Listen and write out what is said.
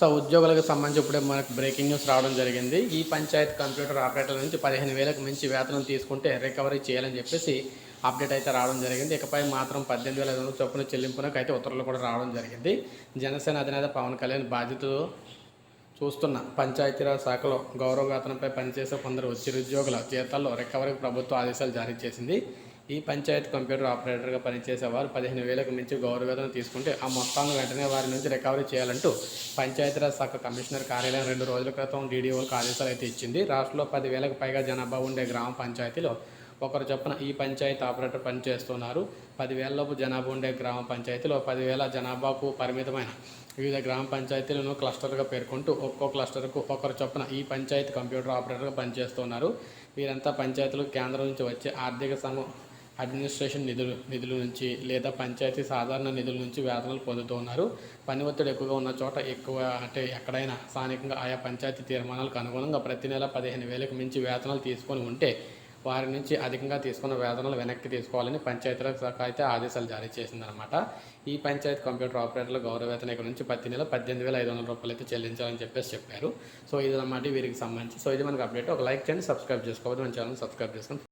So ఉద్యోగులకు సంబంధించి ఇప్పుడే మనకు బ్రేకింగ్ న్యూస్ రావడం జరిగింది. ఈ పంచాయత్ కంప్యూటర్ ఆపరేటర్ల నుంచి పదిహేను వేలకు మించి వేతనం తీసుకుంటే రికవరీ చేయాలని చెప్పేసి అప్డేట్ అయితే రావడం జరిగింది. ఇకపై మాత్రం పద్దెనిమిది వేల ఐదు వందల చొప్పున చెల్లింపునకు అయితే ఉత్తర్వులు కూడా రావడం జరిగింది. జనసేన అధినేత పవన్ కళ్యాణ్ బాధ్యతలు చూస్తున్న పంచాయతీరాజ్ శాఖలో గౌరవ వేతనంపై పనిచేసే కొందరు చిరుద్యోగుల జీతాల్లో రికవరీకి ప్రభుత్వం ఆదేశాలు జారీ చేసింది. ఈ పంచాయత్ కంప్యూటర్ ఆపరేటర్గా పనిచేసే వారు పదిహేను వేలకు మించి గౌరవేతనం తీసుకుంటే ఆ మొత్తాన్ని వెంటనే వారి నుంచి రికవరీ చేయాలంటూ పంచాయతీరాజ్ శాఖ కమిషనర్ కార్యాలయం రెండు రోజుల క్రితం డీడీఓలకు ఆదేశాలు అయితే ఇచ్చింది. రాష్ట్రంలో పదివేలకు పైగా జనాభా ఉండే గ్రామ పంచాయతీలో ఒకరు చొప్పున ఈ పంచాయతీ ఆపరేటర్ పనిచేస్తున్నారు. పదివేలలోపు జనాభా ఉండే గ్రామ పంచాయతీలో పదివేల జనాభాకు పరిమితమైన వివిధ గ్రామ పంచాయతీలను క్లస్టర్గా పేర్కొంటూ ఒక్కో క్లస్టర్కు ఒకరు చొప్పున ఈ పంచాయతీ కంప్యూటర్ ఆపరేటర్గా పనిచేస్తున్నారు. వీరంతా పంచాయతీలు కేంద్రం నుంచి వచ్చే ఆర్థిక సంఘం అడ్మినిస్ట్రేషన్ నిధులు నిధుల నుంచి లేదా పంచాయతీ సాధారణ నిధుల నుంచి వేతనాలు పొందుతున్నారు పని ఒత్తిడి ఎక్కువగా ఉన్న చోట ఎక్కువ అంటే ఎక్కడైనా స్థానికంగా ఆయా పంచాయతీ తీర్మానాలకు అనుగుణంగా ప్రతి నెల పదిహేను వేలకు మించి వేతనాలు తీసుకొని ఉంటే వారి నుంచి అధికంగా తీసుకున్న వేతనాలు వెనక్కి తీసుకోవాలని పంచాయతీరాజ్ శాఖ అయితే ఆదేశాలు జారీ చేసిందనమాట ఈ పంచాయతీ కంప్యూటర్ ఆపరేటర్ల గౌరవ వేతన ఇక్కడ నుంచి ప్రతి నెల పద్దెనిమిది వేల ఐదు వందల రూపాయలు అయితే చెల్లించాలని చెప్పేసి చెప్పారు. సో ఇది అన్నమాట వీరికి సంబంధించి. సో ఇది మనకి అప్డేట్. ఒక లైక్ చేయండి సబ్స్క్రైబ్ చేసుకోవద్దు. మన ఛానల్ సబ్స్క్రైబ్ చేసుకొని